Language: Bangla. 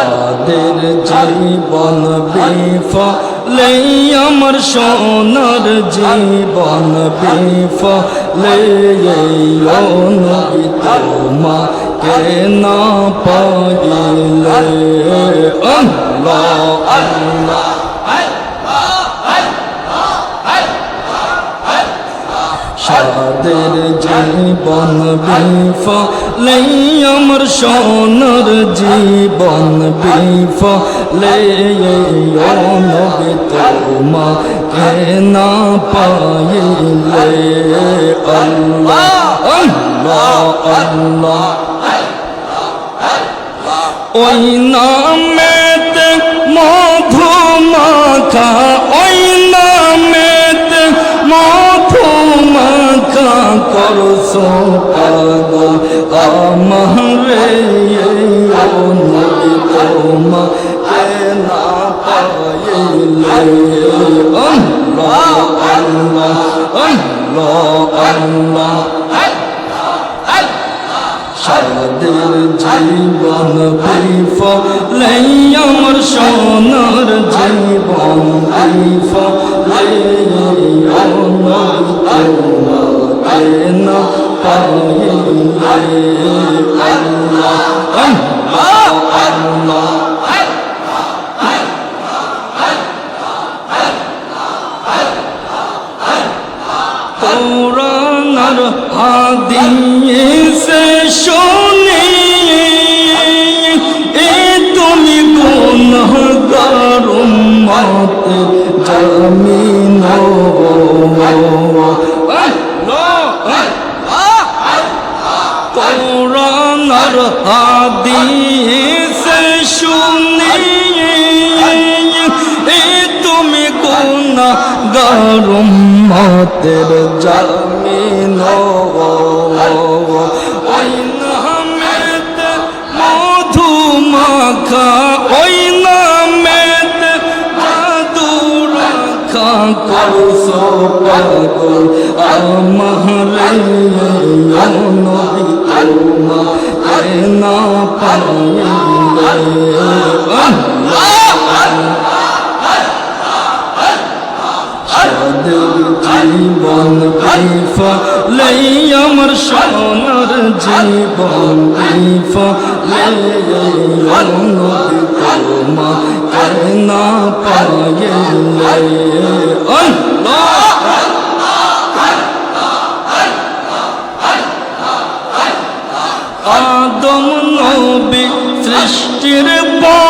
সাদের জীবন বিফলে আমার সোনার জীবন বিফলে নবী তোমাকে না পাইলে। আল্লাহ। সাদের জীবন বিফলে আমার সোনার জীবন বিফলে নবী তোমাকে না পাইলে আল্লাহ আল্লাহ আল্লাহ। ওই নামেতে মধু মাখা সাদের জীবন বিফলে আমার সোনার জীবন তোমাকে না পাইলে আল্লাহ আল্লাহ আল্লাহ কোরআনার হাদিসে শুনি, এ তুমি গুনাহগার উম্মত জামিন কোরআনার হাদিসে শুনি, এ তুমি গুনা গরম মতের জামিন ওই নামেত মধু মাখা ওই নামেত জাদু রাখা। করছ পাগল আমারে নবী তোমা না পাইলে। জীবন বিফলে আমার সোনার জীবন বিফলে নবী তোমাকে না আল্লাহ আদম নবী সৃষ্টির পর